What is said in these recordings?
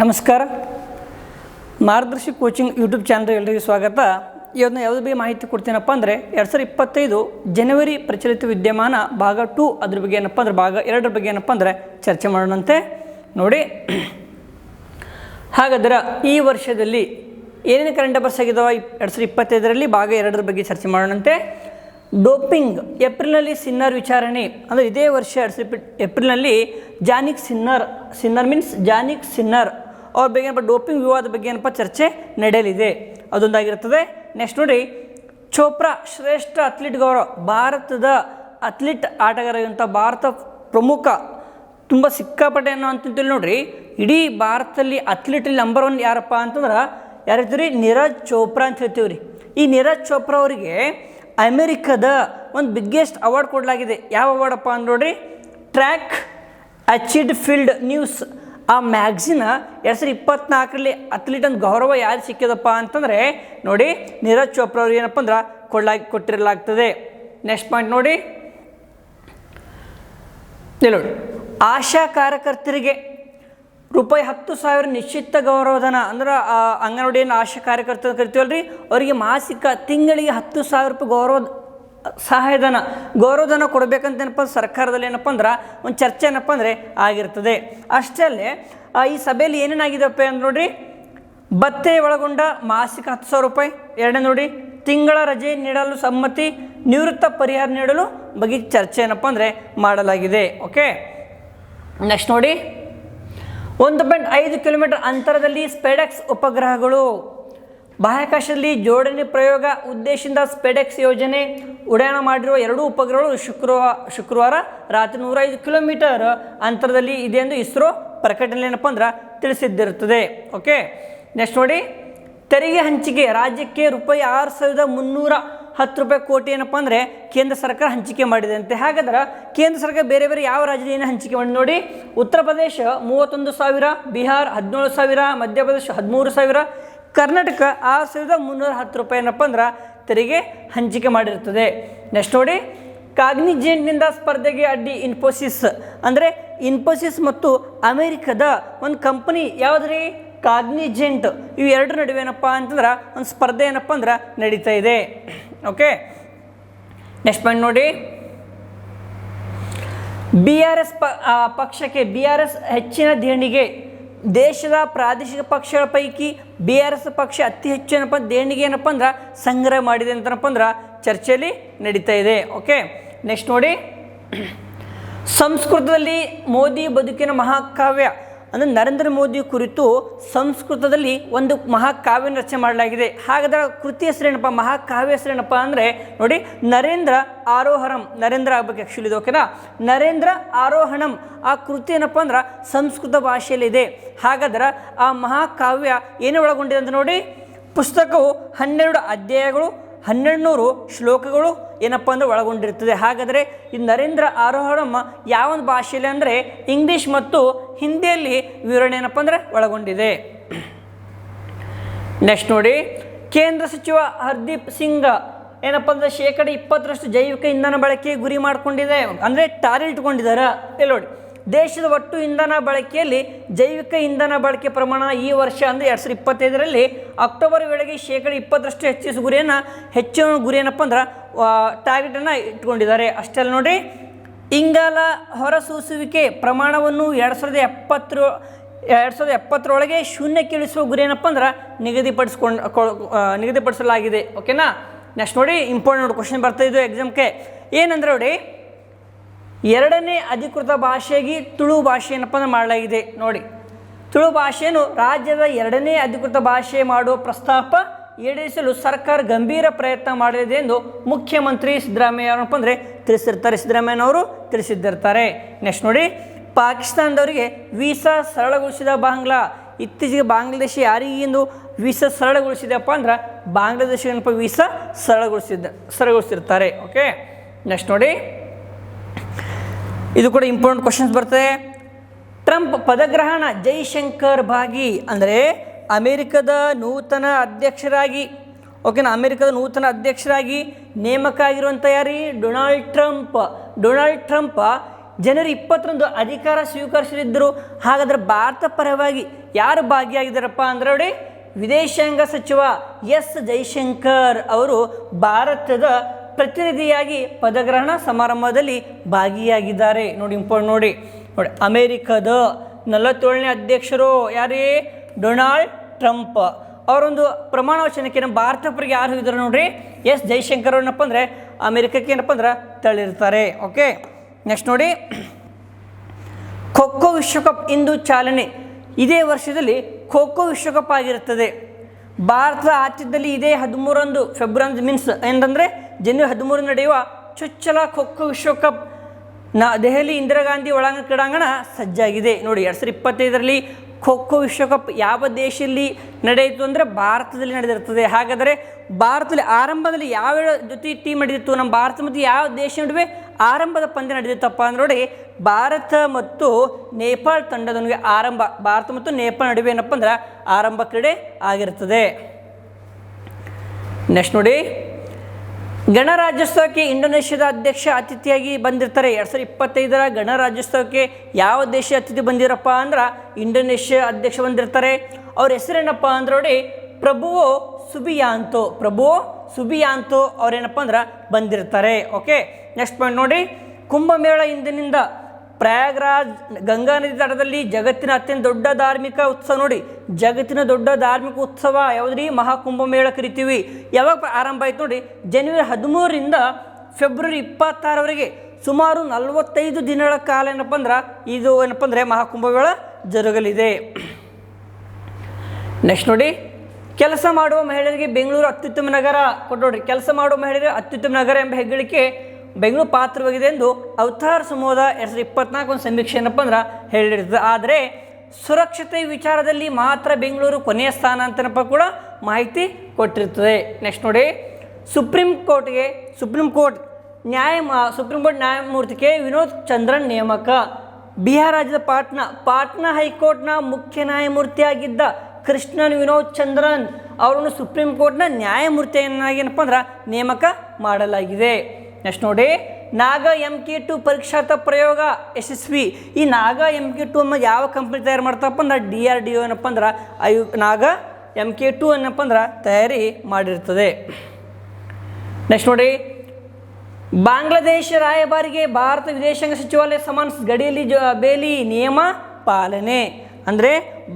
ನಮಸ್ಕಾರ. ಮಾರ್ಗದರ್ಶಿ coaching YouTube channel ಎಲ್ಲರಿಗೂ ಸ್ವಾಗತ. ಇವತ್ತು ಯಾವುದು ಬಗ್ಗೆ ಮಾಹಿತಿ ಕೊಡ್ತೀನಪ್ಪ ಅಂದರೆ ಎರಡು ಸಾವಿರದ ಇಪ್ಪತ್ತೈದು ಜನವರಿ ಪ್ರಚಲಿತ ವಿದ್ಯಮಾನ ಭಾಗ ಟು ಅದ್ರ ಬಗ್ಗೆ ಏನಪ್ಪ ಅಂದ್ರೆ ಭಾಗ ಎರಡರ ಬಗ್ಗೆ ಏನಪ್ಪ ಅಂದರೆ ಚರ್ಚೆ ಮಾಡೋಣಂತೆ. ನೋಡಿ. ಹಾಗಾದ್ರೆ ಈ ವರ್ಷದಲ್ಲಿ ಏನೇನು ಕರೆಂಟ್ ಅಫೇರ್ಸ್ ಆಗಿದಾವ? ಎರಡು ಸಾವಿರದ ಇಪ್ಪತ್ತೈದರಲ್ಲಿ ಭಾಗ ಎರಡರ ಬಗ್ಗೆ ಚರ್ಚೆ ಮಾಡೋಣಂತೆ. ಡೋಪಿಂಗ್, ಏಪ್ರಿಲ್ನಲ್ಲಿ ಸಿನ್ನರ್ ವಿಚಾರಣೆ, ಅಂದರೆ ಇದೇ ವರ್ಷ ಏಪ್ರಿಲ್ನಲ್ಲಿ Jannik Sinner Sinner means Jannik Sinner. ಅವ್ರ ಬಗ್ಗೆ ಏನಪ್ಪ, ಡೋಪಿಂಗ್ ವಿವಾದ ಬಗ್ಗೆ ಏನಪ್ಪ ಚರ್ಚೆ ನಡೆಯಲಿದೆ. ಅದೊಂದಾಗಿರ್ತದೆ ನೆಕ್ಸ್ಟ್ ನೋಡಿ, ಚೋಪ್ರಾ ಶ್ರೇಷ್ಠ ಅಥ್ಲೀಟ್ ಗೌರವ, ಭಾರತದ ಅಥ್ಲೀಟ್ ಆಟಗಾರಂಥ ಭಾರತ ಪ್ರಮುಖ. ತುಂಬ ಸಿಕ್ಕಾಪಟ್ಟೆ ಅನ್ನೋ ಅಂತಂತೇಳಿ ನೋಡಿರಿ, ಇಡೀ ಭಾರತದಲ್ಲಿ ಅಥ್ಲೀಟಲ್ಲಿ ನಂಬರ್ ಒನ್ ಯಾರಪ್ಪ ಅಂತಂದ್ರೆ ಯಾರು ಹೇಳ್ತೀವಿ ನೀರಜ್ ಚೋಪ್ರಾ ಅಂತ ಹೇಳ್ತೀವಿ ರೀ ಈ ನೀರಜ್ ಚೋಪ್ರಾ ಅವರಿಗೆ ಅಮೆರಿಕದ ಒಂದು ಬಿಗ್ಗೆಸ್ಟ್ ಅವಾರ್ಡ್ ಕೊಡಲಾಗಿದೆ. ಯಾವ ಅವಾರ್ಡಪ್ಪ ಅಂತ ನೋಡ್ರಿ? ಟ್ರ್ಯಾಕ್ ಅಚೀಡ್ ಫೀಲ್ಡ್ ನ್ಯೂಸ್ ಆ ಮ್ಯಾಗ್ಝಿನ್ ಎರಡು ಸಾವಿರದ ಇಪ್ಪತ್ನಾಲ್ಕರಲ್ಲಿ ಅಂತ ಗೌರವ ಯಾರು ಸಿಕ್ಕಿದಪ್ಪ ಅಂತಂದರೆ, ನೋಡಿ, ನೀರಜ್ ಚೋಪ್ರಾ ಅವ್ರಿಗೆ ಏನಪ್ಪ ಅಂದ್ರೆ ಕೊಡಲಾಗಿ ಕೊಟ್ಟಿರಲಾಗ್ತದೆ. ನೆಕ್ಸ್ಟ್ ಪಾಯಿಂಟ್ ನೋಡಿ. ನೋಡಿ. ಆಶಾ ಕಾರ್ಯಕರ್ತರಿಗೆ ರೂಪಾಯಿ ಹತ್ತು ಸಾವಿರ ನಿಶ್ಚಿತ ಗೌರವಧನ ಅಂದ್ರೆ, ಆ ಏನು ಆಶಾ ಕಾರ್ಯಕರ್ತರು ಕರಿತೀವಲ್ರಿ? ಅವರಿಗೆ ಮಾಸಿಕ ತಿಂಗಳಿಗೆ ಹತ್ತು ಸಾವಿರ ರೂಪಾಯಿ ಗೌರವ, ಸಹಾಯಧನ, ಗೌರವಧನ ಕೊಡಬೇಕಂತ ಏನಪ್ಪ ಸರ್ಕಾರದಲ್ಲಿ ಏನಪ್ಪ ಅಂದ್ರೆ, ಒಂದು ಚರ್ಚೆ ಏನಪ್ಪ ಅಂದರೆ ಆಗಿರ್ತದೆ. ಅಷ್ಟೇ ಅಲ್ಲೇ ಈ ಸಭೆಯಲ್ಲಿ ಏನೇನಾಗಿದೆಪ್ಪ ಅಂದ್ರೆ ನೋಡ್ರಿ, ಭತ್ತೆ ಒಳಗೊಂಡ ಮಾಸಿಕ ಹತ್ತು ಸಾವಿರ ರೂಪಾಯಿ. ಎರಡನೇ ನೋಡಿ ತಿಂಗಳ ರಜೆ ನೀಡಲು ಸಮ್ಮತಿ, ನಿವೃತ್ತ ಪರಿಹಾರ ನೀಡಲು ಬಗ್ಗೆ ಚರ್ಚೆ ಏನಪ್ಪ ಅಂದರೆ ಮಾಡಲಾಗಿದೆ. ಓಕೆ ನೆಕ್ಸ್ಟ್ ನೋಡಿ. ಒಂದು ಪಾಯಿಂಟ್ ಐದು ಕಿಲೋಮೀಟರ್ ಅಂತರದಲ್ಲಿ ಸ್ಪೆಡೆಕ್ಸ್ ಉಪಗ್ರಹಗಳು. ಬಾಹ್ಯಾಕಾಶದಲ್ಲಿ ಜೋಡಣೆ ಪ್ರಯೋಗ ಉದ್ದೇಶದಿಂದ ಸ್ಪೆಡೆಕ್ಸ್ ಯೋಜನೆ ಉಡಾಣ ಮಾಡಿರುವ ಎರಡೂ ಉಪಗ್ರಹಗಳು ಶುಕ್ರವಾರ ಶುಕ್ರವಾರ ರಾತ್ರಿ ನೂರೈದು ಕಿಲೋಮೀಟರ್ ಅಂತರದಲ್ಲಿ ಇದೆ ಎಂದು ಇಸ್ರೋ ಪ್ರಕಟಣೆ ಏನಪ್ಪ ಅಂದ್ರೆ ತಿಳಿಸಿದ್ದಿರುತ್ತದೆ. ಓಕೆ, ನೆಕ್ಸ್ಟ್ ನೋಡಿ. ತೆರಿಗೆ ಹಂಚಿಕೆ, ರಾಜ್ಯಕ್ಕೆ ರೂಪಾಯಿ ಆರು ಸಾವಿರದ ಮುನ್ನೂರ ಹತ್ತು ರೂಪಾಯಿ ಕೋಟಿ ಏನಪ್ಪ ಅಂದರೆ ಕೇಂದ್ರ ಸರ್ಕಾರ ಹಂಚಿಕೆ ಮಾಡಿದೆ ಅಂತೆ. ಹಾಗಾದ್ರೆ ಕೇಂದ್ರ ಸರ್ಕಾರ ಬೇರೆ ಬೇರೆ ಯಾವ ರಾಜ್ಯದ ಏನು ಹಂಚಿಕೆ ಮಾಡಿ ನೋಡಿ? ಉತ್ತರ ಪ್ರದೇಶ ಮೂವತ್ತೊಂದು ಸಾವಿರ, ಬಿಹಾರ್ ಹದಿನೇಳು ಸಾವಿರ ಮಧ್ಯಪ್ರದೇಶ ಹದಿಮೂರು ಸಾವಿರ, ಕರ್ನಾಟಕ ಆರು ಸಾವಿರದ ಮುನ್ನೂರ ಹತ್ತು ರೂಪಾಯಿ ಏನಪ್ಪ ಅಂದ್ರೆ ತೆರಿಗೆ ಹಂಚಿಕೆ ಮಾಡಿರ್ತದೆ. ನೆಕ್ಸ್ಟ್ ನೋಡಿ, ಕಾಗ್ನಿಜೆಂಟ್ನಿಂದ ಸ್ಪರ್ಧೆಗೆ ಅಡ್ಡಿ ಇನ್ಫೋಸಿಸ್. ಅಂದರೆ ಇನ್ಫೋಸಿಸ್ ಮತ್ತು ಅಮೇರಿಕದ ಒಂದು ಕಂಪನಿ ಯಾವುದ್ರಿ ಕಾಗ್ನಿಜೆಂಟ್. ಇವು ಎರಡು ನಡುವೆ ಏನಪ್ಪ ಅಂತಂದ್ರೆ ಒಂದು ಸ್ಪರ್ಧೆ ಏನಪ್ಪ ಅಂದ್ರೆ ನಡೀತಾ ಇದೆ. ಓಕೆ ನೆಕ್ಸ್ಟ್ ಪಾಯಿಂಟ್ ನೋಡಿ. ಬಿ ಆರ್ ಎಸ್ ಪಕ್ಷಕ್ಕೆ ಬಿ ಆರ್ ಎಸ್ ಹೆಚ್ಚಿನ ದೇಣಿಗೆ. ದೇಶದ ಪ್ರಾದೇಶಿಕ ಪಕ್ಷಗಳ ಪೈಕಿ ಬಿ ಆರ್ ಎಸ್ ಪಕ್ಷ ಅತಿ ಹೆಚ್ಚು ಏನಪ್ಪ ದೇಣಿಗೆ ಏನಪ್ಪ ಅಂದ್ರೆ ಸಂಗ್ರಹ ಮಾಡಿದೆ ಅಂತನಪ್ಪ ಅಂದ್ರೆ ಚರ್ಚೆಯಲ್ಲಿ ನಡೀತಾ ಇದೆ. ಓಕೆ ನೆಕ್ಸ್ಟ್ ನೋಡಿ. ಸಂಸ್ಕೃತದಲ್ಲಿ ಮೋದಿ ಬದುಕಿನ ಮಹಾಕಾವ್ಯ. ಅಂದರೆ ನರೇಂದ್ರ ಮೋದಿ ಕುರಿತು ಸಂಸ್ಕೃತದಲ್ಲಿ ಒಂದು ಮಹಾಕಾವ್ಯ ರಚನೆ ಮಾಡಲಾಗಿದೆ. ಹಾಗಾದ್ರೆ ಕೃತಿ ಹೆಸರೇನಪ್ಪ ಮಹಾಕಾವ್ಯ ಹೆಸರೇನಪ್ಪ ಅಂದರೆ ನೋಡಿ, ನರೇಂದ್ರ ಆರೋಹಣಂ. ನರೇಂದ್ರ ಆಗಬೇಕು ಆ್ಯಕ್ಚುಲಿ ಇದು ಓಕೆನಾ ನರೇಂದ್ರ ಆರೋಹಣಂ. ಆ ಕೃತಿ ಏನಪ್ಪ ಅಂದ್ರೆ ಸಂಸ್ಕೃತ ಭಾಷೆಯಲ್ಲಿದೆ. ಹಾಗಾದ್ರೆ ಆ ಮಹಾಕಾವ್ಯ ಏನು ಒಳಗೊಂಡಿದೆ ಅಂತ ನೋಡಿ, ಪುಸ್ತಕವು ಹನ್ನೆರಡು ಅಧ್ಯಾಯಗಳು, ಹನ್ನೆರಡು ನೂರು ಶ್ಲೋಕಗಳು ಏನಪ್ಪ ಅಂದರೆ ಒಳಗೊಂಡಿರ್ತದೆ. ಹಾಗಾದರೆ ಈ ನರೇಂದ್ರ ಆರೋಹಣಮ್ಮ ಯಾವ ಒಂದು ಭಾಷೆಯಲ್ಲಿ ಅಂದರೆ ಇಂಗ್ಲೀಷ್ ಮತ್ತು ಹಿಂದಿಯಲ್ಲಿ ವಿವರಣೆ ಏನಪ್ಪ ಅಂದರೆ ಒಳಗೊಂಡಿದೆ. ನೆಕ್ಸ್ಟ್ ನೋಡಿ, ಕೇಂದ್ರ ಸಚಿವ ಹರ್ದೀಪ್ ಸಿಂಗ್ ಏನಪ್ಪ ಅಂದರೆ ಶೇಕಡ ಇಪ್ಪತ್ತರಷ್ಟು ಜೈವಿಕ ಇಂಧನ ಬಳಕೆ ಗುರಿ ಮಾಡಿಕೊಂಡಿದೆ. ಅಂದರೆ ಟಾರ್ಗೆಟ್ ಇಟ್ಕೊಂಡಿದ್ದಾರೆ ಇಲ್ಲಿ ನೋಡಿ, ದೇಶದ ಒಟ್ಟು ಇಂಧನ ಬಳಕೆಯಲ್ಲಿ ಜೈವಿಕ ಇಂಧನ ಬಳಕೆ ಪ್ರಮಾಣ ಈ ವರ್ಷ ಅಂದರೆ ಎರಡು ಸಾವಿರದ ಇಪ್ಪತ್ತೈದರಲ್ಲಿ ಅಕ್ಟೋಬರ್ ವೇಳೆಗೆ ಶೇಕಡ ಇಪ್ಪತ್ತರಷ್ಟು ಹೆಚ್ಚಿಸುವ ಗುರಿಯನ್ನು ಹೆಚ್ಚಿನ ಗುರಿ ಏನಪ್ಪ ಅಂದ್ರೆ ಟಾರ್ಗೆಟನ್ನು ಇಟ್ಕೊಂಡಿದ್ದಾರೆ. ಅಷ್ಟೆಲ್ಲ ನೋಡಿ ಇಂಗಾಲ ಹೊರಸೂಸುವಿಕೆ ಪ್ರಮಾಣವನ್ನು ಎರಡು ಸಾವಿರದ ಎಪ್ಪತ್ತರ ಎರಡು ಸಾವಿರದ ಎಪ್ಪತ್ತರೊಳಗೆ ಶೂನ್ಯಕ್ಕೆ ಇಳಿಸುವ ಗುರಿ ಏನಪ್ಪ ಅಂದ್ರೆ ನಿಗದಿಪಡಿಸ್ಕೊಂಡು ನಿಗದಿಪಡಿಸಲಾಗಿದೆ. ಓಕೆನಾ ನೆಕ್ಸ್ಟ್ ನೋಡಿ ಇಂಪಾರ್ಟೆಂಟ್ ಕ್ವಶನ್ ಬರ್ತಾ ಇದು ಎಕ್ಸಾಮ್ಗೆ ಏನಂದ್ರೆ ನೋಡಿ, ಎರಡನೇ ಅಧಿಕೃತ ಭಾಷೆಗೆ ತುಳು ಭಾಷೆ ಏನಪ್ಪ ಅಂದ್ರೆ ಮಾಡಲಾಗಿದೆ. ನೋಡಿ, ತುಳು ಭಾಷೆಯನ್ನು ರಾಜ್ಯದ ಎರಡನೇ ಅಧಿಕೃತ ಭಾಷೆ ಮಾಡುವ ಪ್ರಸ್ತಾಪ ಈಡೇರಿಸಲು ಸರ್ಕಾರ ಗಂಭೀರ ಪ್ರಯತ್ನ ಮಾಡಲಿದೆ ಎಂದು ಮುಖ್ಯಮಂತ್ರಿ ಸಿದ್ದರಾಮಯ್ಯ ಏನಪ್ಪ ಅಂದರೆ ತಿಳಿಸಿರ್ತಾರೆ. ಸಿದ್ದರಾಮಯ್ಯನವರು ತಿಳಿಸಿದ್ದಿರ್ತಾರೆ. ನೆಕ್ಸ್ಟ್ ನೋಡಿ, ಪಾಕಿಸ್ತಾನದವರಿಗೆ ವೀಸಾ ಸರಳಗೊಳಿಸಿದ ಬಾಂಗ್ಲಾ. ಇತ್ತೀಚೆಗೆ ಬಾಂಗ್ಲಾದೇಶ ಯಾರಿಗೆಂದು ವೀಸಾ ಸರಳಗೊಳಿಸಿದೆಪ್ಪ ಅಂದ್ರೆ ಬಾಂಗ್ಲಾದೇಶ ಏನಪ್ಪ, ವೀಸಾ ಸರಳಗೊಳಿಸಿದ್ದ, ಸರಳಗೊಳಿಸಿರ್ತಾರೆ. ಓಕೆ, ನೆಕ್ಸ್ಟ್ ನೋಡಿ. ಇದು ಕೂಡ ಇಂಪಾರ್ಟೆಂಟ್ ಕ್ವಶನ್ಸ್ ಬರ್ತದೆ. ಟ್ರಂಪ್ ಪದಗ್ರಹಣ ಜೈಶಂಕರ್ ಭಾಗಿ ಅಂದರೆ ಅಮೆರಿಕದ ನೂತನ ಅಧ್ಯಕ್ಷರಾಗಿ ಓಕೆನಾ ಅಮೆರಿಕದ ನೂತನ ಅಧ್ಯಕ್ಷರಾಗಿ ನೇಮಕ ಆಗಿರುವಂಥ ಯಾರಿ? Donald Trump. ಡೊನಾಲ್ಡ್ ಟ್ರಂಪ್ ಜನವರಿ ಇಪ್ಪತ್ತರಂದು ಅಧಿಕಾರ ಸ್ವೀಕರಿಸಲಿದ್ದರು ಹಾಗಾದ್ರೆ ಭಾರತ ಪರವಾಗಿ ಯಾರು ಭಾಗಿಯಾಗಿದ್ದಾರಪ್ಪ ಅಂದ್ರೆ ನೋಡಿ, ವಿದೇಶಾಂಗ ಸಚಿವ ಎಸ್ ಜೈಶಂಕರ್ ಅವರು ಭಾರತದ ಪ್ರತಿನಿಧಿಯಾಗಿ ಪದಗ್ರಹಣ ಸಮಾರಂಭದಲ್ಲಿ ಭಾಗಿಯಾಗಿದ್ದಾರೆ. ನೋಡಿ ಇಂಪಾರ್ಟ್ ನೋಡಿ. ನೋಡಿ, ಅಮೇರಿಕದ ನಲವತ್ತೇಳನೇ ಅಧ್ಯಕ್ಷರು ಯಾರೇ? Donald Trump. ಅವರೊಂದು ಪ್ರಮಾಣ ವಚನಕ್ಕೆ ನಮ್ಮ ಭಾರತ ಪರಿಗೆ ಯಾರು ಹೋಗಿದ್ರು ನೋಡ್ರಿ? ಎಸ್ ಜೈಶಂಕರ್ ಏನಪ್ಪ ಅಂದರೆ ಅಮೆರಿಕಕ್ಕೆ ಏನಪ್ಪ ಅಂದ್ರೆ ತಳ್ಳಿರ್ತಾರೆ. ಓಕೆ? ನೆಕ್ಸ್ಟ್ ನೋಡಿ. ಖೋಖೋ ವಿಶ್ವಕಪ್ ಇಂದು ಚಾಲನೆ. ಇದೇ ವರ್ಷದಲ್ಲಿ ಖೋಖೋ ವಿಶ್ವಕಪ್ ಆಗಿರುತ್ತದೆ. ಭಾರತದ ಆತಿಥ್ಯದಲ್ಲಿ ಇದೇ ಹದಿಮೂರಂದು ಫೆಬ್ರವರಿ ಮೀನ್ಸ್ ಏನಂದರೆ ಜನವರಿ ಹದಿಮೂರು ನಡೆಯುವ ಚೊಚ್ಚಲ ಖೋಖೋ ವಿಶ್ವಕಪ್ ನಾ ದೆಹಲಿ ಇಂದಿರಾ ಗಾಂಧಿ ಒಳಾಂಗಣ ಕ್ರೀಡಾಂಗಣ ಸಜ್ಜಾಗಿದೆ. ನೋಡಿ, ಎರಡು ಸಾವಿರದ ಇಪ್ಪತ್ತೈದರಲ್ಲಿ ಖೋಖೋ ವಿಶ್ವಕಪ್ ಯಾವ ದೇಶದಲ್ಲಿ ನಡೆಯಿತು ಅಂದರೆ ಭಾರತದಲ್ಲಿ ನಡೆದಿರ್ತದೆ. ಹಾಗಾದರೆ ಭಾರತದಲ್ಲಿ ಆರಂಭದಲ್ಲಿ ಯಾವ ಜೊತೆ ಟೀಮ್ ನಡೆದಿತ್ತು, ನಮ್ಮ ಭಾರತ ಮತ್ತು ಯಾವ ದೇಶ ನಡುವೆ ಆರಂಭದ ಪಂದ್ಯ ನಡೆದಿತ್ತಪ್ಪ ಅಂದ್ರೆ ನೋಡಿ, ಭಾರತ ಮತ್ತು ನೇಪಾಳ ತಂಡದೊಂದಿಗೆ ಆರಂಭ, ಭಾರತ ಮತ್ತು ನೇಪಾಳ ನಡುವೆ ಏನಪ್ಪ ಅಂದ್ರೆ ಆರಂಭ ಕ್ರೀಡೆ ಆಗಿರ್ತದೆ. ನೆಕ್ಸ್ಟ್ ನೋಡಿ. ಗಣರಾಜ್ಯೋತ್ಸವಕ್ಕೆ ಇಂಡೋನೇಷ್ಯಾದ ಅಧ್ಯಕ್ಷ ಅತಿಥಿಯಾಗಿ ಬಂದಿರ್ತಾರೆ. ಎರಡು ಸಾವಿರದ ಇಪ್ಪತ್ತೈದರ ಗಣರಾಜ್ಯೋತ್ಸವಕ್ಕೆ ಯಾವ ದೇಶ ಅತಿಥಿ ಬಂದಿರಪ್ಪ ಅಂದ್ರೆ ಇಂಡೋನೇಷ್ಯಾ ಅಧ್ಯಕ್ಷ ಬಂದಿರ್ತಾರೆ. ಅವ್ರ ಹೆಸರೇನಪ್ಪ ಅಂದ್ರೆ ನೋಡಿ ಪ್ರಭುವೋ ಸುಬಿಯಾಂತೋ ಪ್ರಭುವೋ ಸುಬಿಯಾಂತೋ ಅವ್ರೇನಪ್ಪ ಅಂದ್ರೆ ಬಂದಿರ್ತಾರೆ. ಓಕೆ ನೆಕ್ಸ್ಟ್ ಪಾಯಿಂಟ್ ನೋಡಿ. ಕುಂಭಮೇಳ ಇಂದಿನಿಂದ ಪ್ರಯಾಗ್ರಾಜ್ ಗಂಗಾ ನದಿ ತಟದಲ್ಲಿ ಜಗತ್ತಿನ ಅತ್ಯಂತ ದೊಡ್ಡ ಧಾರ್ಮಿಕ ಉತ್ಸವ ನೋಡಿ. ಜಗತ್ತಿನ ದೊಡ್ಡ ಧಾರ್ಮಿಕ ಉತ್ಸವ ಯಾವುದ್ರಿ? ಮಹಾಕುಂಭಮೇಳ ಕರಿತೀವಿ. ಯಾವಾಗ ಆರಂಭ ಆಯ್ತು ನೋಡಿ, ಜನವರಿ ಹದಿಮೂರರಿಂದ ಫೆಬ್ರವರಿ ಇಪ್ಪತ್ತಾರವರೆಗೆ ಸುಮಾರು ನಲವತ್ತೈದು ದಿನಗಳ ಕಾಲ ಏನಪ್ಪ ಅಂದ್ರೆ, ಇದು ಏನಪ್ಪ ಅಂದರೆ ಮಹಾಕುಂಭಮೇಳ ಜರುಗಲಿದೆ. ನೆಕ್ಸ್ಟ್ ನೋಡಿ, ಕೆಲಸ ಮಾಡುವ ಮಹಿಳೆಯರಿಗೆ ಬೆಂಗಳೂರು ಅತ್ಯುತ್ತಮ ನಗರ ಕೊಟ್ಟು ನೋಡ್ರಿ ಕೆಲಸ ಮಾಡುವ ಮಹಿಳೆಯರಿಗೆ ಅತ್ಯುತ್ತಮ ನಗರ ಎಂಬ ಹೆಗ್ಗಳಿಕೆ ಬೆಂಗಳೂರು ಪಾತ್ರವಾಗಿದೆ ಎಂದು ಅವತಾರ ಸಮೂಹದ ಎರಡು ಸಾವಿರದ ಇಪ್ಪತ್ನಾಲ್ಕು ಒಂದು ಸಮೀಕ್ಷೆ ಏನಪ್ಪ ಅಂದ್ರೆ ಹೇಳಿರ್ತದೆ. ಆದರೆ ಸುರಕ್ಷತೆ ವಿಚಾರದಲ್ಲಿ ಮಾತ್ರ ಬೆಂಗಳೂರು ಕೊನೆಯ ಸ್ಥಾನ ಅಂತನಪ್ಪ ಕೂಡ ಮಾಹಿತಿ ಕೊಟ್ಟಿರ್ತದೆ. ನೆಕ್ಸ್ಟ್ ನೋಡಿ, ಸುಪ್ರೀಂ ಕೋರ್ಟ್ಗೆ, ಸುಪ್ರೀಂ ಕೋರ್ಟ್ ನ್ಯಾಯ ಸುಪ್ರೀಂ ಕೋರ್ಟ್ ನ್ಯಾಯಮೂರ್ತಿ ಕೆ ವಿನೋದ್ ಚಂದ್ರನ್ ನೇಮಕ. ಬಿಹಾರ ರಾಜ್ಯದ ಪಾಟ್ನಾ ಪಾಟ್ನಾ ಹೈಕೋರ್ಟ್ನ ಮುಖ್ಯ ನ್ಯಾಯಮೂರ್ತಿಯಾಗಿದ್ದ ಕೃಷ್ಣನ್ ವಿನೋದ್ ಚಂದ್ರನ್ ಅವರನ್ನು ಸುಪ್ರೀಂ ಕೋರ್ಟ್ನ ನ್ಯಾಯಮೂರ್ತಿಯನ್ನಾಗಿ ಏನಪ್ಪ ಅಂದ್ರೆ ನೇಮಕ ಮಾಡಲಾಗಿದೆ. ನೆಕ್ಸ್ಟ್ ನೋಡಿ, ನಾಗ ಎಂ ಕೆ ಟು ಪರೀಕ್ಷಾರ್ಥ ಪ್ರಯೋಗ ಯಶಸ್ವಿ. ಈ ನಾಗ ಎಂ ಕೆ ಟು ಅನ್ನ ಯಾವ ಕಂಪ್ನಿ ತಯಾರು ಮಾಡ್ತಪ್ಪ ಅಂದ್ರೆ ಡಿ ಆರ್ ಡಿ ಒ ಏನಪ್ಪ ಅಂದ್ರೆ ಐ ನಾಗ ಎಂ ಕೆ ಟು ಏನಪ್ಪ ಅಂದ್ರೆ ತಯಾರಿ ಮಾಡಿರ್ತದೆ. ನೆಕ್ಸ್ಟ್ ನೋಡಿ, ಬಾಂಗ್ಲಾದೇಶ ರಾಯಭಾರಿಗೆ ಭಾರತ ವಿದೇಶಾಂಗ ಸಚಿವಾಲಯ ಸಮಾನ ಗಡಿಯಲ್ಲಿ ಜ, ಬೇಲಿ ನಿಯಮ ಪಾಲನೆ. ಅಂದರೆ,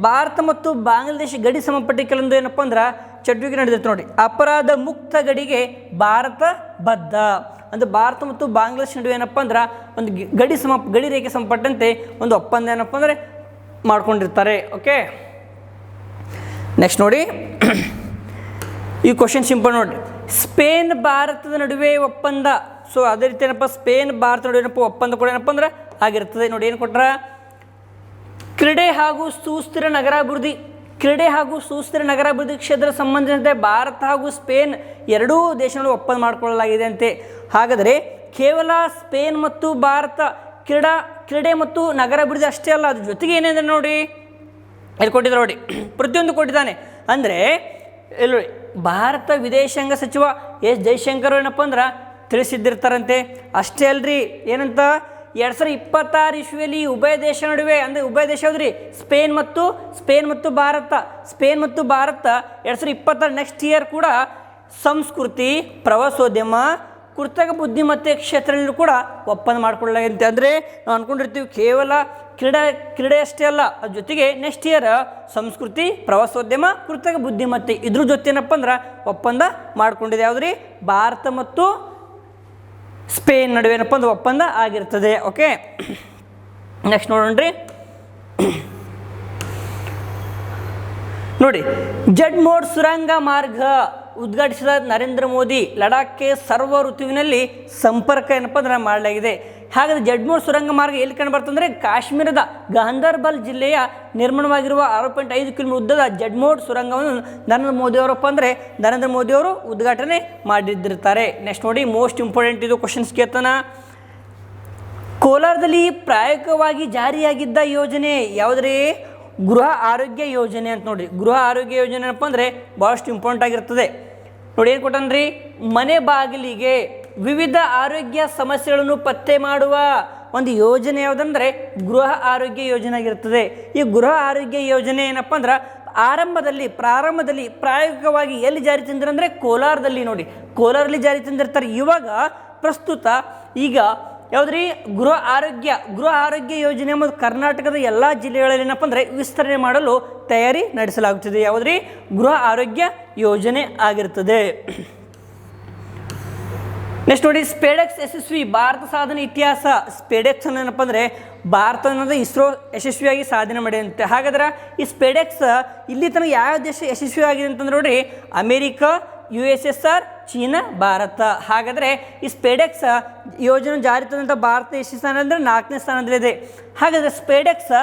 ಭಾರತ ಮತ್ತು ಬಾಂಗ್ಲಾದೇಶ ಗಡಿ ಸಂಬಂಧಪಟ್ಟ ಕೆಲವೊಂದು ಏನಪ್ಪ ಅಂದ್ರೆ ಚಟುವಟಿಕೆ ನಡೆದಿತ್ತು ನೋಡಿ. ಅಪರಾಧ ಮುಕ್ತ ಗಡಿಗೆ ಭಾರತ ಬದ್ಧ. ಅಂದರೆ ಭಾರತ ಮತ್ತು ಬಾಂಗ್ಲಾದೇಶ ನಡುವೆ ಏನಪ್ಪ ಅಂದ್ರೆ ಒಂದು ಗಡಿ ಸಮ, ಗಡಿ ರೇಖೆ ಸಂಪಟ್ಟಂತೆ ಒಂದು ಒಪ್ಪಂದ ಏನಪ್ಪ ಅಂದರೆ ಮಾಡ್ಕೊಂಡಿರ್ತಾರೆ ಓಕೆ ನೆಕ್ಸ್ಟ್ ನೋಡಿ. ಈ ಕ್ವಶನ್ ಸಿಂಪಲ್ ನೋಡಿ. ಸ್ಪೇನ್ ಭಾರತದ ನಡುವೆ ಒಪ್ಪಂದ. ಸೊ ಅದೇ ರೀತಿ ಏನಪ್ಪ, ಸ್ಪೇನ್ ಭಾರತ ನಡುವೆ ಏನಪ್ಪ ಒಪ್ಪಂದ ಕೂಡ ಏನಪ್ಪ ಅಂದ್ರೆ ಆಗಿರ್ತದೆ. ನೋಡಿ ಏನು ಕೊಟ್ರ? ಕ್ರೀಡೆ ಹಾಗೂ ಸುಸ್ಥಿರ ನಗರಾಭಿವೃದ್ಧಿ. ಕ್ರೀಡೆ ಹಾಗೂ ಸುಸ್ಥಿರ ನಗರಾಭಿವೃದ್ಧಿ ಕ್ಷೇತ್ರ ಸಂಬಂಧಿಸಿದಂತೆ ಭಾರತ ಹಾಗೂ ಸ್ಪೇನ್ ಎರಡೂ ದೇಶಗಳು ಒಪ್ಪಂದ ಮಾಡಿಕೊಳ್ಳಲಾಗಿದೆ ಅಂತೆ ಹಾಗಾದರೆ ಕೇವಲ ಸ್ಪೇನ್ ಮತ್ತು ಭಾರತ ಕ್ರೀಡಾ, ಕ್ರೀಡೆ ಮತ್ತು ನಗರಾಭಿವೃದ್ಧಿ ಅಷ್ಟೇ ಅಲ್ಲ ಅದ್ರ ಜೊತೆಗೆ ಏನಿದೆ ನೋಡಿ? ಇಲ್ಲಿ ಕೊಟ್ಟಿದ್ದಾರೆ ನೋಡಿ, ಪ್ರತಿಯೊಂದು ಕೊಟ್ಟಿದ್ದಾನೆ. ಅಂದರೆ, ಇಲ್ಲಿ ಭಾರತ ವಿದೇಶಾಂಗ ಸಚಿವ ಎಸ್ ಜೈಶಂಕರ್ ಏನಪ್ಪ ಅಂದ್ರೆ ತಿಳಿಸಿದ್ದಿರ್ತಾರಂತೆ. ಅಷ್ಟೇ ಅಲ್ರಿ, ಏನಂತ? ಎರಡು ಸಾವಿರದ ಇಪ್ಪತ್ತಾರು ಇಶ್ವಿಯಲ್ಲಿ ಉಭಯ ದೇಶ ನಡುವೆ, ಅಂದರೆ ಉಭಯ ದೇಶ ಹೌದ್ರಿ ಸ್ಪೇನ್ ಮತ್ತು ಸ್ಪೇನ್ ಮತ್ತು ಭಾರತ, ಸ್ಪೇನ್ ಮತ್ತು ಭಾರತ, ಎರಡು ಸಾವಿರದ ಇಪ್ಪತ್ತಾರು ನೆಕ್ಸ್ಟ್ ಇಯರ್ ಕೂಡ ಸಂಸ್ಕೃತಿ, ಪ್ರವಾಸೋದ್ಯಮ, ಕೃತಕ ಬುದ್ಧಿಮತ್ತೆ ಕ್ಷೇತ್ರದಲ್ಲೂ ಕೂಡ ಒಪ್ಪಂದ ಮಾಡಿಕೊಳ್ಳಲಾಗಿದೆ ಅಂದರೆ ನಾವು ಅಂದ್ಕೊಂಡಿರ್ತೀವಿ ಕೇವಲ ಕ್ರೀಡೆ ಅಷ್ಟೇ ಅಲ್ಲ, ಅದ್ರ ಜೊತೆಗೆ ನೆಕ್ಸ್ಟ್ ಇಯರ್ ಸಂಸ್ಕೃತಿ, ಪ್ರವಾಸೋದ್ಯಮ, ಕೃತಕ ಬುದ್ಧಿಮತ್ತೆ ಇದ್ರ ಜೊತೆ ಏನಪ್ಪ ಅಂದ್ರೆ ಒಪ್ಪಂದ ಮಾಡ್ಕೊಂಡಿದೆ. ಯಾವುದ್ರಿ? ಭಾರತ ಮತ್ತು ಸ್ಪೇನ್ ನಡುವೆ ಏನಪ್ಪ ಅಂದ್ರೆ ಒಪ್ಪಂದ ಆಗಿರ್ತದೆ, ಓಕೆ? ನೆಕ್ಸ್ಟ್ ನೋಡೋಣ್ರಿ. ನೋಡಿ ಜಡ್ ಮೋಡ್ ಸುರಂಗ ಮಾರ್ಗ ಉದ್ಘಾಟಿಸಿದ ನರೇಂದ್ರ ಮೋದಿ ಲಡಾಖ್ಗೆ ಸರ್ವ ಋತುವಿನಲ್ಲಿ ಸಂಪರ್ಕ ಏನಪ್ಪ ಅಂದ್ರೆ ಮಾಡಲಾಗಿದೆ. ಹಾಗಾದ್ರೆ ಜಡ್ಮೂರು ಸುರಂಗ ಮಾರ್ಗ ಎಲ್ಲಿ ಕಂಡು ಬರ್ತಂದ್ರೆ ಕಾಶ್ಮೀರದ ಗಾಂಧರ್ಬಲ್ ಜಿಲ್ಲೆಯ ನಿರ್ಮಾಣವಾಗಿರುವ ಆರು ಪಾಯಿಂಟ್ ಐದು ಕಿಲೋಮೀಟರ್ ಉದ್ದದ ಜಡ್ಮೋಡ್ ಸುರಂಗವನ್ನು ನರೇಂದ್ರ ಮೋದಿ ಅವರಪ್ಪ ಅಂದರೆ ನರೇಂದ್ರ ಮೋದಿಯವರು ಉದ್ಘಾಟನೆ ಮಾಡಿದ್ದಿರ್ತಾರೆ. ನೆಕ್ಸ್ಟ್ ನೋಡಿ ಮೋಸ್ಟ್ ಇಂಪಾರ್ಟೆಂಟ್ ಇದು ಕ್ವಶನ್ಸ್ ಕೇತನ ಕೋಲಾರದಲ್ಲಿ ಪ್ರಾಯೋಗಿಕವಾಗಿ ಜಾರಿಯಾಗಿದ್ದ ಯೋಜನೆ ಯಾವುದ್ರಿ? ಗೃಹ ಆರೋಗ್ಯ ಯೋಜನೆ ಅಂತ ನೋಡಿ. ಗೃಹ ಆರೋಗ್ಯ ಯೋಜನೆ ಏನಪ್ಪ ಅಂದರೆ ಭಾಳಷ್ಟು ಇಂಪಾರ್ಟೆಂಟ್ ಆಗಿರ್ತದೆ. ನೋಡಿ ಏನು ಕೊಟ್ಟನ್ರಿ? ಮನೆ ಬಾಗಿಲಿಗೆ ವಿವಿಧ ಆರೋಗ್ಯ ಸಮಸ್ಯೆಗಳನ್ನು ಪತ್ತೆ ಮಾಡುವ ಒಂದು ಯೋಜನೆ ಯಾವುದಂದರೆ ಗೃಹ ಆರೋಗ್ಯ ಯೋಜನೆ ಆಗಿರ್ತದೆ. ಈ ಗೃಹ ಆರೋಗ್ಯ ಯೋಜನೆ ಏನಪ್ಪ ಅಂದ್ರೆ ಆರಂಭದಲ್ಲಿ, ಪ್ರಾರಂಭದಲ್ಲಿ ಪ್ರಾಯೋಗಿಕವಾಗಿ ಎಲ್ಲಿ ಜಾರಿ ತಂದಿರಂದರೆ ಕೋಲಾರದಲ್ಲಿ ನೋಡಿ. ಕೋಲಾರಲ್ಲಿ ಜಾರಿ ತಂದಿರ್ತಾರೆ. ಇವಾಗ ಪ್ರಸ್ತುತ ಈಗ ಯಾವುದ್ರಿ? ಗೃಹ ಆರೋಗ್ಯ ಗೃಹ ಆರೋಗ್ಯ ಯೋಜನೆ ಎಂಬುದು ಕರ್ನಾಟಕದ ಎಲ್ಲ ಜಿಲ್ಲೆಗಳಲ್ಲಿ ಏನಪ್ಪ ಅಂದರೆ ವಿಸ್ತರಣೆ ಮಾಡಲು ತಯಾರಿ ನಡೆಸಲಾಗುತ್ತದೆ. ಯಾವುದ್ರಿ? ಗೃಹ ಆರೋಗ್ಯ ಯೋಜನೆ ಆಗಿರ್ತದೆ. ನೆಕ್ಸ್ಟ್ ನೋಡಿ, ಸ್ಪೇಡೆಕ್ಸ್ ಯಶಸ್ವಿ, ಭಾರತ ಸಾಧನೆ ಇತಿಹಾಸ. ಸ್ಪೇಡೆಕ್ಸ್ ಏನಪ್ಪ ಅಂದರೆ ಭಾರತ ಅನ್ನೋದು ಇಸ್ರೋ ಯಶಸ್ವಿಯಾಗಿ ಸಾಧನೆ ಮಾಡಿದಂತೆ. ಹಾಗಾದ್ರೆ ಈ ಸ್ಪೇಡೆಕ್ಸ್ ಇಲ್ಲಿ ತನಕ ಯಾವ ದೇಶ ಯಶಸ್ವಿ ಆಗಿದೆ ಅಂತಂದ್ರೆ ನೋಡ್ರಿ America U S S R China, Bharat. ಹಾಗಾದರೆ ಈ ಸ್ಪೇಡೆಕ್ಸ್ ಯೋಜನೆ ಜಾರಿ ತಂದಂಥ ಭಾರತ ಯಶಸ್ವಿ ಸ್ಥಾನ ಅಂದರೆ ನಾಲ್ಕನೇ ಸ್ಥಾನದಲ್ಲಿದೆ. ಹಾಗಾದರೆ ಸ್ಪೇಡೆಕ್ಸ್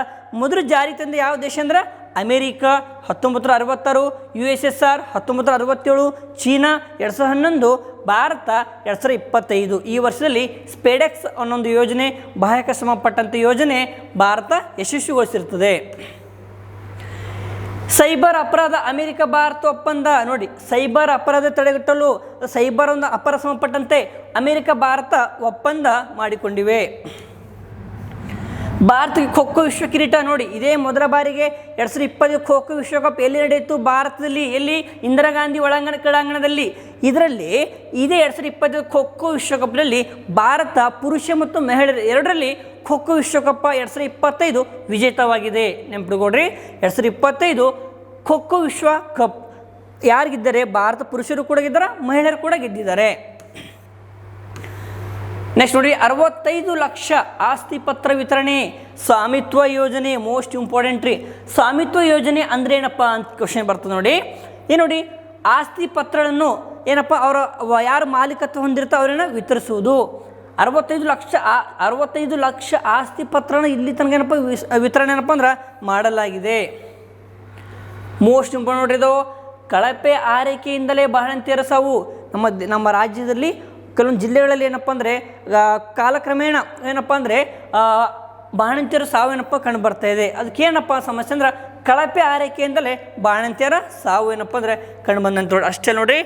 ಮೊದಲು ಜಾರಿ ತಂದ ಯಾವ ದೇಶ ಅಂದ್ರೆ ಅಮೇರಿಕ ಹತ್ತೊಂಬತ್ತು ಅರವತ್ತಾರು ಯು ಎಸ್ ಎಸ್ ಆರ್ ಹತ್ತೊಂಬತ್ತು ಅರವತ್ತೇಳು ಚೀನಾ ಎರಡು ಸಾವಿರದ ಹನ್ನೊಂದು ಭಾರತ ಎರಡು ಸಾವಿರದ ಇಪ್ಪತ್ತೈದು ಈ ವರ್ಷದಲ್ಲಿ ಸ್ಪೇಡೆಕ್ಸ್ ಅನ್ನೊಂದು ಯೋಜನೆ ಬಾಹ್ಯಕ ಸಂಬಂಧಪಟ್ಟಂಥ ಯೋಜನೆ ಭಾರತ ಯಶಸ್ವಿಗೊಳಿಸಿರ್ತದೆ ಸೈಬರ್ ಅಪರಾಧ, ಅಮೆರಿಕ ಭಾರತ ಒಪ್ಪಂದ, ನೋಡಿ, ಸೈಬರ್ ಅಪರಾಧ ತಡೆಗಟ್ಟಲು ಸೈಬರ್ ಒಂದು ಅಪರಾಧ ಸಂಬಂಧಪಟ್ಟಂತೆ ಅಮೆರಿಕ ಭಾರತ ಒಪ್ಪಂದ ಮಾಡಿಕೊಂಡಿವೆ. ಭಾರತಕ್ಕೆ ಖೋ ಖೋ ವಿಶ್ವ ಕಿರೀಟ ನೋಡಿ. ಇದೇ ಮೊದಲ ಬಾರಿಗೆ ಎರಡು ಸಾವಿರದ ಇಪ್ಪತ್ತು ಖೋ ಖೋ ವಿಶ್ವಕಪ್ ಎಲ್ಲಿ ನಡೆಯಿತು? ಭಾರತದಲ್ಲಿ ಎಲ್ಲಿ? ಇಂದಿರಾ ಗಾಂಧಿ ಒಳಾಂಗಣ ಕ್ರೀಡಾಂಗಣದಲ್ಲಿ. ಇದರಲ್ಲಿ ಇದೇ ಎರಡು ಸಾವಿರದ ಇಪ್ಪತ್ತು ಖೋ ಖೋ ವಿಶ್ವಕಪ್ನಲ್ಲಿ ಭಾರತ ಪುರುಷ ಮತ್ತು ಮಹಿಳೆಯರು ಎರಡರಲ್ಲಿ ಖೋ ವಿಶ್ವಕಪ್ ಎರಡು ಸಾವಿರದ ಇಪ್ಪತ್ತೈದು ವಿಜೇತವಾಗಿದೆ. ನೆನಪಿಟ್ಕೊಡ್ರಿ, ಎರಡು ಸಾವಿರದ ಇಪ್ಪತ್ತೈದು ಖೋ ಖೋ ವಿಶ್ವ ಕಪ್ ಭಾರತ ಪುರುಷರು ಕೂಡ ಗೆದ್ದಾರೆ ಮಹಿಳೆಯರು ಕೂಡ ಗೆದ್ದಿದ್ದಾರೆ. ನೆಕ್ಸ್ಟ್ ನೋಡಿ, ಅರವತ್ತೈದು ಲಕ್ಷ ಆಸ್ತಿ ಪತ್ರ ವಿತರಣೆ, ಸ್ವಾಮಿತ್ವ ಯೋಜನೆ ಮೋಸ್ಟ್ ಇಂಪಾರ್ಟೆಂಟ್ ರೀ. ಸ್ವಾಮಿತ್ವ ಯೋಜನೆ ಅಂದ್ರೆ ಏನಪ್ಪ ಅಂತ ಕ್ವಶನ್ ಬರ್ತದೆ ನೋಡಿ. ಏನು ನೋಡಿ, ಆಸ್ತಿ ಪತ್ರಗಳನ್ನು ಏನಪ್ಪ, ಅವರ ಯಾರು ಮಾಲೀಕತ್ವ ಹೊಂದಿರ್ತಾ ಅವರನ್ನು ವಿತರಿಸುವುದು. ಅರವತ್ತೈದು ಲಕ್ಷ ಆ- ಅರವತ್ತೈದು ಲಕ್ಷ ಆಸ್ತಿ ಪತ್ರನ ಇಲ್ಲಿ ತನಕ ಏನಪ್ಪ ವಿತರಣೆ ಏನಪ್ಪ ಅಂದ್ರೆ ಮಾಡಲಾಗಿದೆ. ಮೋಸ್ಟ್ ಇಂಪಾರ್ಟೆಂಟ್ ನೋಡ್ರಿ ಇದು, ಕಳಪೆ ಆರೈಕೆಯಿಂದಲೇ ಬಹಳ ಸಾವು. ನಮ್ಮ ನಮ್ಮ ರಾಜ್ಯದಲ್ಲಿ ಕೆಲವೊಂದು ಜಿಲ್ಲೆಗಳಲ್ಲಿ ಏನಪ್ಪ ಅಂದರೆ ಕಾಲಕ್ರಮೇಣ ಏನಪ್ಪ ಅಂದರೆ ಬಾಣಂತಿಯರ ಸಾವು ಏನಪ್ಪ ಕಂಡು ಬರ್ತಾ ಇದೆ. ಅದಕ್ಕೇನಪ್ಪ ಸಮಸ್ಯೆ ಅಂದ್ರೆ, ಕಳಪೆ ಆರೈಕೆಯಿಂದಲೇ ಬಾಣಂತಿಯರ ಸಾವು ಏನಪ್ಪ ಅಂದರೆ ಕಂಡು ಬಂದಂತ ನೋಡಿ ಅಷ್ಟೇ ನೋಡಿ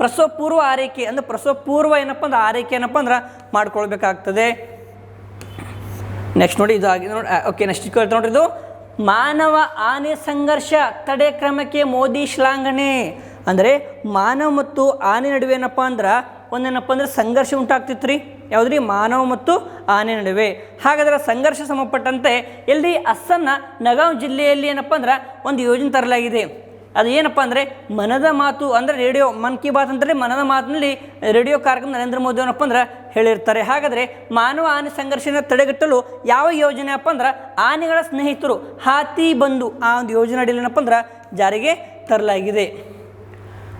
ಪ್ರಸವ ಪೂರ್ವ ಆರೈಕೆ, ಅಂದ್ರೆ ಪ್ರಸವ ಪೂರ್ವ ಏನಪ್ಪ ಅಂದ್ರೆ ಆರೈಕೆ ಏನಪ್ಪ ಅಂದ್ರೆ ಮಾಡ್ಕೊಳ್ಬೇಕಾಗ್ತದೆ. ನೆಕ್ಸ್ಟ್ ನೋಡಿ ಇದು ಆಗಿದೆ ನೋಡಿ ಓಕೆ ನೆಕ್ಸ್ಟ್ ಕೇಳ್ತಾ ನೋಡಿ ಇದು, ಮಾನವ ಆನೆ ಸಂಘರ್ಷ ತಡೆ ಕ್ರಮಕ್ಕೆ ಮೋದಿ ಶ್ಲಾಘನೆ. ಅಂದರೆ ಮಾನವ ಮತ್ತು ಆನೆ ನಡುವೆ ಏನಪ್ಪ ಅಂದ್ರೆ ಒಂದೇನಪ್ಪ ಅಂದ್ರೆ ಸಂಘರ್ಷ ಉಂಟಾಗ್ತಿತ್ತು ರೀ ಯಾವುದ್ರಿ? ಮಾನವ ಮತ್ತು ಆನೆ ನಡುವೆ. ಹಾಗಾದ್ರೆ ಸಂಘರ್ಷ ಸಂಬಂಧಪಟ್ಟಂತೆ ಎಲ್ಲಿ ಅಸ್ಸಾಂನ ನಗಾಂವ್ ಜಿಲ್ಲೆಯಲ್ಲಿ ಏನಪ್ಪ ಅಂದ್ರೆ ಒಂದು ಯೋಜನೆ ತರಲಾಗಿದೆ. ಅದು ಏನಪ್ಪ ಅಂದರೆ ಮನದ ಮಾತು ಅಂದರೆ ರೇಡಿಯೋ ಮನ್ ಕಿ ಬಾತ್ ಅಂದರೆ ಮನದ ಮಾತಿನಲ್ಲಿ ರೇಡಿಯೋ ಕಾರ್ಯಕ್ರಮ ನರೇಂದ್ರ ಮೋದಿ ಏನಪ್ಪ ಅಂದ್ರೆ ಹೇಳಿರ್ತಾರೆ. ಹಾಗಾದರೆ ಮಾನವ ಆನೆ ಸಂಘರ್ಷನ ತಡೆಗಟ್ಟಲು ಯಾವ ಯೋಜನೆ ಅಪ್ಪ ಅಂದ್ರೆ ಆನೆಗಳ ಸ್ನೇಹಿತರು ಹಾತಿ ಬಂಧು ಆ ಒಂದು ಯೋಜನೆ ಅಡಿಯಲ್ಲಿ ಏನಪ್ಪ ಅಂದ್ರೆ ಜಾರಿಗೆ ತರಲಾಗಿದೆ.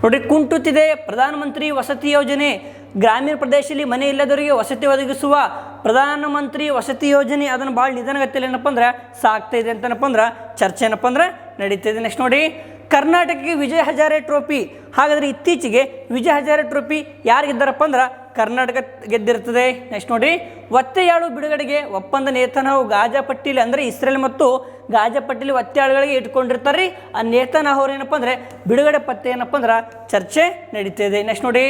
ನೋಡಿ, ಕುಂಟುತ್ತಿದೆ ಪ್ರಧಾನಮಂತ್ರಿ ವಸತಿ ಯೋಜನೆ. ಗ್ರಾಮೀಣ ಪ್ರದೇಶದಲ್ಲಿ ಮನೆ ಇಲ್ಲದವರಿಗೆ ವಸತಿ ಒದಗಿಸುವ ಪ್ರಧಾನಮಂತ್ರಿ ವಸತಿ ಯೋಜನೆ. ಅದನ್ನು ಭಾಳ ನಿಧಾನಗತಿಯಲ್ಲಿ ಏನಪ್ಪ ಅಂದ್ರೆ ಸಾಕ್ತಾ ಇದೆ ಅಂತನಪ್ಪ ಅಂದ್ರೆ, ಚರ್ಚೆ ಏನಪ್ಪ ಅಂದ್ರೆ ನಡೀತಾ ಇದೆ ನೆಕ್ಸ್ಟ್ ನೋಡಿ. ಕರ್ನಾಟಕಕ್ಕೆ ವಿಜಯ್ ಹಜಾರೆ ಟ್ರೋಫಿ ಹಾಗಾದರೆ ಇತ್ತೀಚೆಗೆ ವಿಜಯ್ ಹಜಾರೆ ಟ್ರೋಫಿ ಯಾರಿಗಿದ್ದಾರಪ್ಪ ಅಂದ್ರೆ ಕರ್ನಾಟಕ ಗೆದ್ದಿರ್ತದೆ. ನೆಕ್ಸ್ಟ್ ನೋಡಿ, ಒತ್ತೆಯಾಳು ಬಿಡುಗಡೆಗೆ ಒಪ್ಪಂದ ನೇತನಾವು ಗಾಜಾ ಪಟ್ಟಿಲಿ ಅಂದರೆ ಇಸ್ರೇಲ್ ಮತ್ತು ಗಾಜಾ ಪಟ್ಟಿಲಿ ಒತ್ತೆಯಾಳುಗಳಿಗೆ ಇಟ್ಕೊಂಡಿರ್ತಾರೆ. ರೀ ಆ ನೇತನ ಅವ್ರು ಏನಪ್ಪ ಅಂದರೆ, ಬಿಡುಗಡೆ ಪತ್ತೆ ಏನಪ್ಪ ಅಂದ್ರೆ ಚರ್ಚೆ ನಡೀತಿದೆ. ನೆಕ್ಸ್ಟ್ ನೋಡಿ,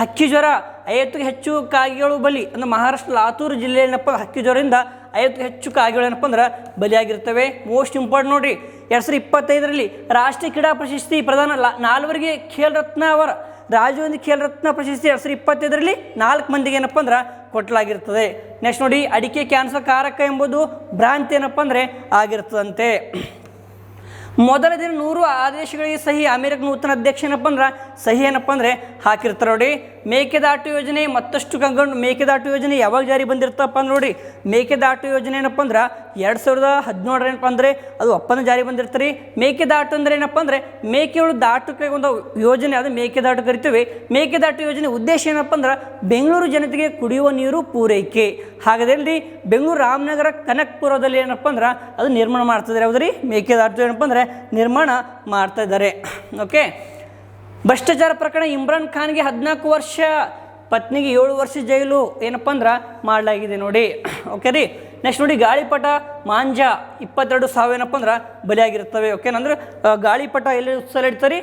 ಹಕ್ಕಿ ಜ್ವರ ಐವತ್ತಿಗೆ ಹೆಚ್ಚು ಕಾಗಿಗಳು ಬಲಿ, ಅಂದ್ರೆ ಮಹಾರಾಷ್ಟ್ರ ಲಾತೂರು ಜಿಲ್ಲೆ ಏನಪ್ಪ ಹಕ್ಕಿ ಜ್ವರದಿಂದ ಐವತ್ತಿಗೆ ಹೆಚ್ಚು ಕಾಗಿಗಳು ಏನಪ್ಪ ಅಂದ್ರೆ ಬಲಿಯಾಗಿರ್ತವೆ. ಮೋಸ್ಟ್ ಇಂಪಾರ್ಟೆಂಟ್ ನೋಡಿರಿ ಎರಡು ಸಾವಿರದ ಇಪ್ಪತ್ತೈದರಲ್ಲಿ ರಾಷ್ಟ್ರೀಯ ಕ್ರೀಡಾ ಪ್ರಶಸ್ತಿ ಪ್ರಧಾನ ಲಾ ನಾಲ್ವರಿಗೆ ಖೇಲ್ ರತ್ನ ಅವರ ರಾಜೀವ್ ಖೇಲ್ ರತ್ನ ಪ್ರಶಸ್ತಿ ಎರಡು ಸಾವಿರದ ಇಪ್ಪತ್ತೈದರಲ್ಲಿ ನಾಲ್ಕು ಮಂದಿಗೆ ಏನಪ್ಪ ಅಂದ್ರೆ ಕೊಟ್ಟಲಾಗಿರ್ತದೆ ನೆಕ್ಸ್ಟ್ ನೋಡಿ, ಅಡಿಕೆ, ಕ್ಯಾನ್ಸರ್, ಕಾರಕ ಎಂಬುದು ಭ್ರಾಂತಿ ಏನಪ್ಪ ಅಂದರೆ ಆಗಿರ್ತದಂತೆ. ಮೊದಲ ದಿನ ನೂರು ಆದೇಶಗಳಿಗೆ ಸಹಿ ಅಮೆರಿಕ ನೂತನ ಅಧ್ಯಕ್ಷ ಏನಪ್ಪ ಅಂದ್ರೆ, ಸಹಿ ಏನಪ್ಪ ಅಂದರೆ ಹಾಕಿರ್ತಾರೆ ನೋಡಿ. ಮೇಕೆದಾಟು ಯೋಜನೆ ಮತ್ತಷ್ಟು ಕಂಗೊಂಡು ಮೇಕೆದಾಟು ಯೋಜನೆ ಯಾವಾಗ ಜಾರಿ ಬಂದಿರ್ತಪ್ಪ ಅಂದ್ರೆ ನೋಡಿ. ಮೇಕೆದಾಟು ಯೋಜನೆ ಏನಪ್ಪ ಅಂದ್ರೆ, ಎರಡು ಸಾವಿರದ ಹದಿನೇಳರ ಏನಪ್ಪ ಅಂದರೆ ಅದು ಒಪ್ಪಂದ ಜಾರಿ ಬಂದಿರ್ತಾರೆ. ಮೇಕೆದಾಟು ಅಂದ್ರೆ ಏನಪ್ಪ ಅಂದರೆ ಮೇಕೆಗಳು ದಾಟಕ್ಕೆ ಒಂದು ಯೋಜನೆ ಅದು ಮೇಕೆದಾಟು ಕರಿತೀವಿ. ಮೇಕೆದಾಟು ಯೋಜನೆ ಉದ್ದೇಶ ಏನಪ್ಪ ಅಂದ್ರೆ, ಬೆಂಗಳೂರು ಜನತೆಗೆ ಕುಡಿಯುವ ನೀರು ಪೂರೈಕೆ. ಹಾಗಾದಲ್ಲಿ ಬೆಂಗಳೂರು ರಾಮನಗರ ಕನಕ್ಪುರದಲ್ಲಿ ಏನಪ್ಪ ಅಂದ್ರೆ, ಅದು ನಿರ್ಮಾಣ ಮಾಡ್ತಿದ್ದಾರೆ ರೀ ಮೇಕೆದಾಟು ಏನಪ್ಪ ಅಂದರೆ ನಿರ್ಮಾಣ ಮಾಡ್ತಾ ಇದ್ದಾರೆ. ಓಕೆ ಭ್ರಷ್ಟಾಚಾರ ಪ್ರಕರಣ ಇಮ್ರಾನ್ ಖಾನ್ಗೆ ಹದಿನಾಲ್ಕು ವರ್ಷ, ಪತ್ನಿಗೆ ಏಳು ವರ್ಷ ಜೈಲು ಏನಪ್ಪ ಅಂದ್ರೆ ಮಾಡಲಾಗಿದೆ ನೋಡಿ. ಓಕೆ ರೀ? ನೆಕ್ಸ್ಟ್ ನೋಡಿ, ಗಾಳಿಪಟ ಮಾಂಜ ಇಪ್ಪತ್ತೆರಡು ಸಾವಿರ ಏನಪ್ಪ ಅಂದ್ರೆ ಬಲಿಯಾಗಿರ್ತವೆ ಓಕೆ ಅಂದ್ರೆ ಗಾಳಿಪಟ ಎಲ್ಲಿ ಉತ್ಸವ ಇಡ್ತಾರೆ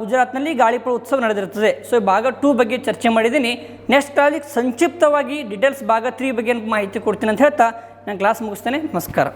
ಗುಜರಾತ್ನಲ್ಲಿ ಗಾಳಿಪಟ ಉತ್ಸವ ನಡೆದಿರ್ತದೆ. ಸೊ ಭಾಗ ಟೂ ಬಗ್ಗೆ ಚರ್ಚೆ ಮಾಡಿದ್ದೀನಿ. ನೆಕ್ಸ್ಟ್ ಅಲ್ಲಿ ಸಂಕ್ಷಿಪ್ತವಾಗಿ ಡೀಟೇಲ್ಸ್ ಭಾಗ ತ್ರೀ ಬಗ್ಗೆ ಮಾಹಿತಿ ಕೊಡ್ತೀನಿ ಅಂತ ಹೇಳ್ತಾ ನಾನು ಕ್ಲಾಸ್ ಮುಗಿಸ್ತೇನೆ. ನಮಸ್ಕಾರ.